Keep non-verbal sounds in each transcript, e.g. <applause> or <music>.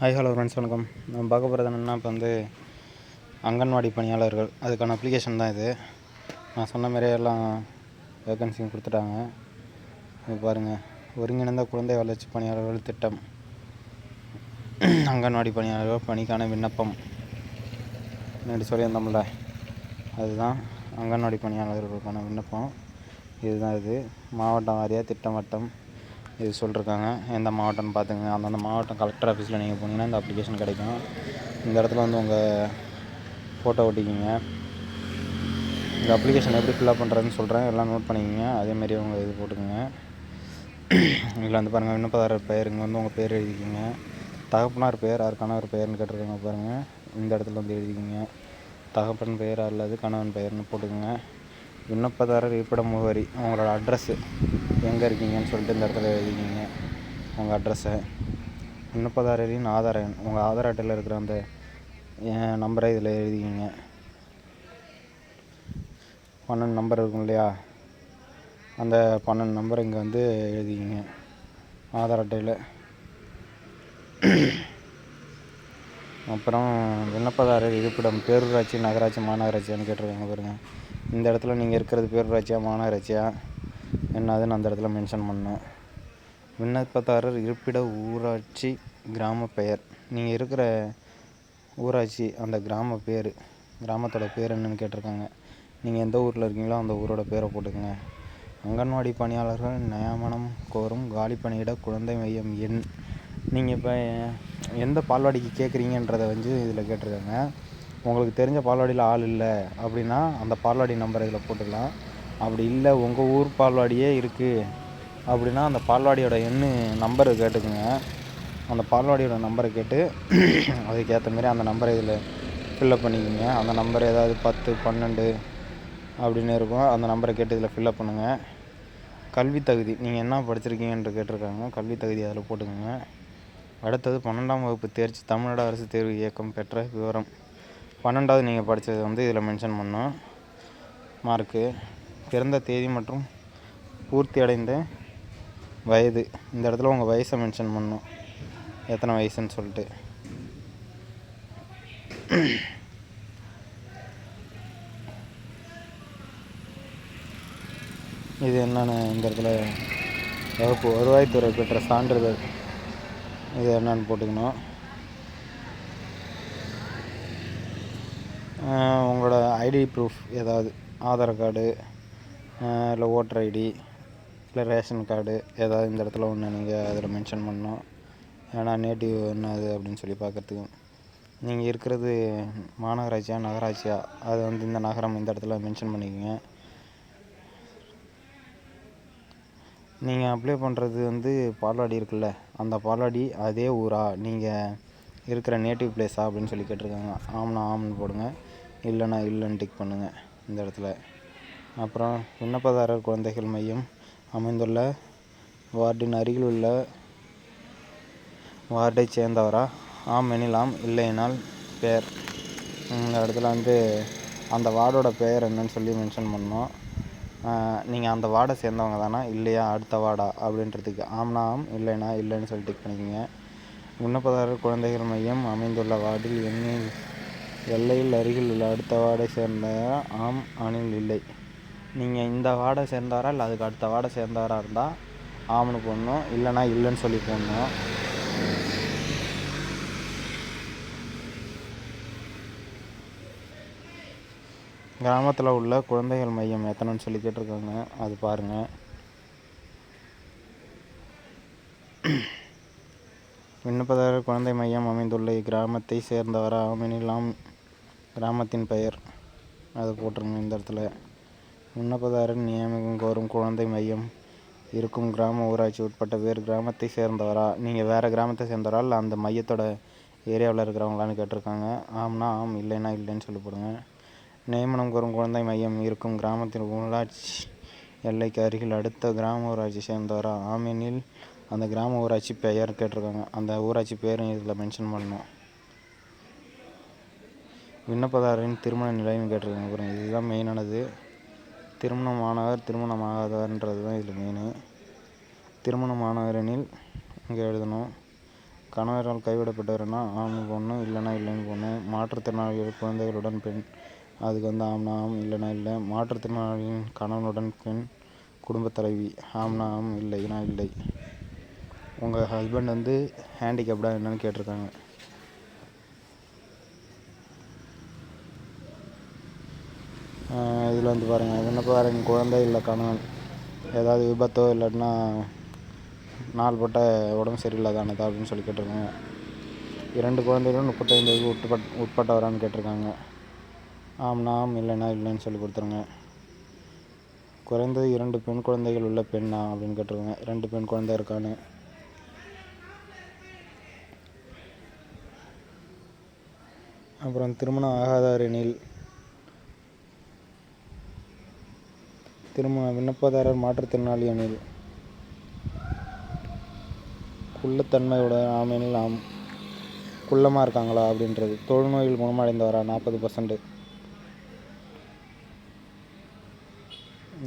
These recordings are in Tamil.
ஹாய் ஹலோ ஃப்ரெண்ட்ஸ் வணக்கம். நம்ம பார்க்க போகிறது என்னென்னா இப்போ வந்து அங்கன்வாடி பணியாளர்கள். அதுக்கான அப்ளிகேஷன் தான் இது. நான் சொன்ன மாதிரியே எல்லாம் வேகன்சியும் கொடுத்துட்டாங்க. இது பாருங்கள் ஒருங்கிணைந்த குழந்தை வளர்ச்சி பணியாளர்கள் திட்டம். அங்கன்வாடி பணியாளர்கள் பணிக்கான விண்ணப்பம். முன்னாடி சொல்லியிருந்தோம்ல. அதுதான் அங்கன்வாடி பணியாளர்களுக்கான விண்ணப்பம். இதுதான் இது. மாவட்டம் வாரியாக திட்டம் வட்டம் இது சொல்லியிருக்காங்க எந்த மாவட்டம்னு பார்த்துங்க அந்தந்த மாவட்டம் கலெக்டர் ஆஃபீஸில் நீங்கள் போனீங்கன்னா இந்த அப்ளிகேஷன் கிடைக்கும். இந்த இடத்துல வந்து உங்கள் ஃபோட்டோ ஒட்டிக்கிங்க. இந்த அப்ளிகேஷன் எப்படி ஃபில்அப் பண்ணுறதுன்னு சொல்கிறேன் எல்லாம் நோட் பண்ணிக்கோங்க. அதேமாரி உங்கள் இது போட்டுக்கோங்க. இதில் வந்து பாருங்கள் விண்ணப்பதாரர் பெயர் இங்கே வந்து உங்கள் பேர் எழுதிக்கிங்க. தகப்பனார் பெயர் யார் கணவர் பெயர்னு கேட்டிருக்காங்க பாருங்கள் இந்த இடத்துல வந்து எழுதிக்கிங்க. தகப்பன் பெயர் அல்லது கணவன் பெயர்னு போட்டுக்கோங்க. விண்ணப்பதாரர் இருப்பிட முகவரி உங்களோட அட்ரஸ்ஸு எங்கே இருக்கீங்கன்னு சொல்லிட்டு இந்த இடத்துல எழுதிக்கிங்க. உங்கள் அட்ரஸை விண்ணப்பதாரரின் ஆதார எண் உங்கள் ஆதார் அட்டையில் இருக்கிற அந்த நம்பரை இதில் எழுதிக்கிங்க. பன்னெண்டு நம்பர் இருக்கும் இல்லையா? அந்த பன்னெண்டு நம்பர் இங்கே வந்து எழுதிக்கிங்க. ஆதார் அட்டையில். அப்புறம் விண்ணப்பதாரர் இருப்பிடம் பேரூராட்சி நகராட்சி மாநகராட்சின்னு கேட்டிருக்காங்க பாருங்கள் இந்த இடத்துல நீங்கள் இருக்கிறது பேரூராட்சியா மாநகராட்சியா என்னதுன்னு அந்த இடத்துல மென்ஷன் பண்ணணும் விண்ணப்பதாரர் இருப்பிட ஊராட்சி கிராம பெயர். நீங்கள் இருக்கிற ஊராட்சி அந்த கிராம பேர் கிராமத்தோட பேர் என்னன்னு கேட்டிருக்காங்க. நீங்கள் எந்த ஊரில் இருக்கீங்களோ அந்த ஊரோட பேரை போட்டுக்கோங்க. அங்கன்வாடி பணியாளர்கள் நியமனம் கோரும் காலி பணியிட குழந்தை மையம் எண். நீங்கள் இப்போ எந்த பால்வாடிக்கு கேட்குறீங்கன்றதை வந்து இதில் கேட்டிருக்காங்க. உங்களுக்கு தெரிஞ்ச பால்வாடியில் ஆள் இல்லை அப்படின்னா அந்த பால்வாடி நம்பர் இதில் போட்டுக்கலாம். அப்படி இல்லை உங்கள் ஊர் பால்வாடியே இருக்குது அப்படின்னா அந்த பால்வாடியோட எண்ணு நம்பரை கேட்டுக்குங்க. அந்த பால்வாடியோட நம்பரை கேட்டு <clears throat> அதுக்கேற்ற மாரி அந்த நம்பரை இதில் ஃபில்லப் பண்ணிக்கோங்க. அந்த நம்பர் ஏதாவது பத்து பன்னெண்டு அப்படின்னு இருக்கும். அந்த நம்பரை கேட்டு இதில் ஃபில்லப் பண்ணுங்கள் கல்வி தகுதி நீங்கள் என்ன படிச்சிருக்கீங்கன்ற கேட்டிருக்காங்க. கல்வி தகுதி அதில் போட்டுக்கோங்க. அடுத்தது பன்னெண்டாம் வகுப்பு தேர்ச்சி தமிழ்நாடு அரசு தேர்வு இயக்கம் பெற்ற விவரம். பன்னெண்டாவது நீங்கள் படித்தது வந்து இதில் மென்ஷன் பண்ணணும் மார்க்கு பிறந்த தேதி மற்றும் பூர்த்தி அடைந்த வயது. இந்த இடத்துல உங்கள் வயசை மென்ஷன் பண்ணணும் எத்தனை வயசுன்னு சொல்லிட்டு. இது என்னென்னு இந்த இடத்துல வகுப்பு வருவாய்த்துறை பெற்ற சான்றிதழ். இது என்னன்னு போட்டுக்கணும். உங்களோட ஐடி ப்ரூஃப் ஏதாவது ஆதார் கார்டு இல்லை ஓட்டர் ஐடி இல்லை ரேஷன் கார்டு ஏதாவது இந்த இடத்துல ஒன்று நீங்கள் அதில் மென்ஷன் பண்ணணும். ஏன்னா நேட்டிவ் என்னது அப்படின்னு சொல்லி பார்க்குறதுக்கு நீங்கள் இருக்கிறது மாநகராட்சியா நகராட்சியா? அது வந்து இந்த நகரம் இந்த இடத்துல மென்ஷன் பண்ணிக்கோங்க. நீங்கள் அப்ளை பண்ணுறது வந்து பால்வாடி இருக்குல்ல அந்த பால்வாடி அதே ஊரா? நீங்கள் இருக்கிற நேட்டிவ் பிளேஸா அப்படின்னு சொல்லி கேட்டிருக்காங்க. ஆம்னா ஆம்னு போடுங்க. இல்லைனா இல்லைன்னு டிக் பண்ணுங்கள் இந்த இடத்துல. அப்புறம் விண்ணப்பதாரர் குழந்தைகள் மையம் அமைந்துள்ள வார்டின் அருகில் உள்ள வார்டை சேர்ந்தவரா? ஆம் எனில் ஆம் இல்லைனால் பேர் இந்த இடத்துல வந்து அந்த வார்டோட பெயர் என்னன்னு சொல்லி மென்ஷன் பண்ணோம். நீங்கள் அந்த வார்டை சேர்ந்தவங்க தானா? இல்லையா? அடுத்த வார்டா? அப்படின்றதுக்கு ஆம்னா ஆம் இல்லைனா இல்லைன்னு சொல்லி டிக் பண்ணிக்கோங்க. விண்ணப்பதாரர் குழந்தைகள் மையம் அமைந்துள்ள வார்டில் எண்ணில் எல்லையில் அருகில் உள்ள அடுத்த வார்டை சேர்ந்த ஆம் அணில் இல்லை. நீங்கள் இந்த வார்டை சேர்ந்தவரா இல்லை அதுக்கு அடுத்த வார்டை சேர்ந்தவராக இருந்தால் ஆம்னு போடணும். இல்லைனா இல்லைன்னு சொல்லி போடணும். கிராமத்தில் உள்ள குழந்தைகள் மையம் எத்தனைன்னு சொல்லி கேட்டிருக்காங்க. அது பாருங்கள் விண்ணப்பதாரர் குழந்தை மையம் அமைந்துள்ள இக்கிராமத்தை சேர்ந்தவரா ஆமெனில் ஆம் கிராமத்தின் பெயர். அதை போட்டிருங்க இந்த இடத்துல. விண்ணப்பதாரர் நியமனம் கோரும் குழந்தை மையம் இருக்கும் கிராம ஊராட்சி உட்பட்ட வேறு கிராமத்தை சேர்ந்தவரா? நீங்கள் வேறு கிராமத்தை சேர்ந்தவரா? இல்லை அந்த மையத்தோட ஏரியாவில் இருக்கிறவங்களான்னு கேட்டிருக்காங்க. ஆம்னா ஆம் இல்லைன்னா இல்லைன்னு சொல்லி போடுங்க நியமனம் கோரும் குழந்தை மையம் இருக்கும் கிராமத்தின் ஊராட்சி எல்லைக்கு அருகில் அடுத்த கிராம ஊராட்சி சேர்ந்தவரா? ஆமெனில் அந்த கிராம ஊராட்சி பெயர் கேட்டிருக்காங்க. அந்த ஊராட்சி பேர் இதில் மென்ஷன் பண்ணணும். விண்ணப்பதாரரின் திருமண நிலைன்னு கேட்டிருக்காங்க அப்புறம் இதுதான் மெயினானது திருமணமானவர் திருமணமாகாதவர்ன்றது தான் இதில் மெயினு திருமணமானவர் எனில் இங்கே எழுதணும். கணவரால் கைவிடப்பட்டவர்னா ஆம் பொண்ணு இல்லைனா இல்லைன்னு பொண்ணு. மாற்றுத்திறனாளிகள் குழந்தைகளுடன் பெண் அதுக்கு வந்து ஆம்னா ஆம் இல்லைனா இல்லை. மாற்றுத்திறனாளியின் கணவனுடன் பெண் குடும்பத் தலைவி ஆம்னா ஆம் இல்லைன்னா இல்லை. உங்கள் ஹஸ்பண்ட் வந்து ஹேண்டிகேப்டா என்னன்னு கேட்டிருக்காங்க. இதில் வந்து பாருங்கள் விண்ணப்பதாரரின் குழந்தை இல்லை கணவன். ஏதாவது விபத்தோ இல்லாட்டினா நாள்பட்ட உடம்பு சரியில்லாதானதா அப்படின்னு சொல்லி கேட்டிருக்காங்க. இரண்டு குழந்தைகளும் முப்பத்தைந்து வயது உட்பட் உட்பட்டவரான்னு கேட்டிருக்காங்க. ஆம்னா ஆம் இல்லைன்னா இல்லைன்னு சொல்லி கொடுத்துருங்க. குறைந்தது இரண்டு பெண் குழந்தைகள் உள்ள பெண்ணா அப்படின்னு கேட்டிருக்காங்க. ரெண்டு பெண் குழந்தை இருக்கான்னு. அப்புறம் திருமணம் ஆகாதார் எனில் திருமண விண்ணப்பதாரர் மாற்றுத்திறனாளி எனில் குள்ளத்தன்மையோட ஆம் நாம் ஆம் குள்ளமாக இருக்காங்களா அப்படின்றது. தொழுநோயில் குணமடைந்தவரா நாற்பது பர்சன்ட்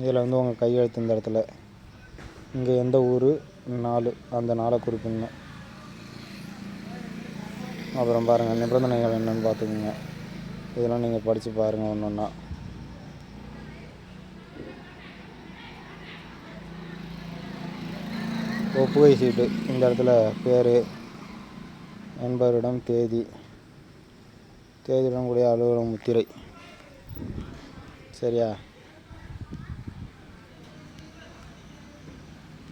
இதில் வந்து உங்கள் கையெழுத்து இந்த இடத்துல. இங்கே எந்த ஊர்? நாலு. அந்த நாளை குறிப்பிங்க அப்புறம் பாருங்கள் நிபந்தனைகள் என்னென்னு பார்த்துக்குங்க. இதெல்லாம் நீங்கள் படித்து பாருங்கள் ஒன்று ஒன்றா ஒப்புகை சீட்டு. இந்த இடத்துல பேர் என்பவரிடம் தேதி தேதியுடன் கூடிய அலுவலக முத்திரை. சரியா?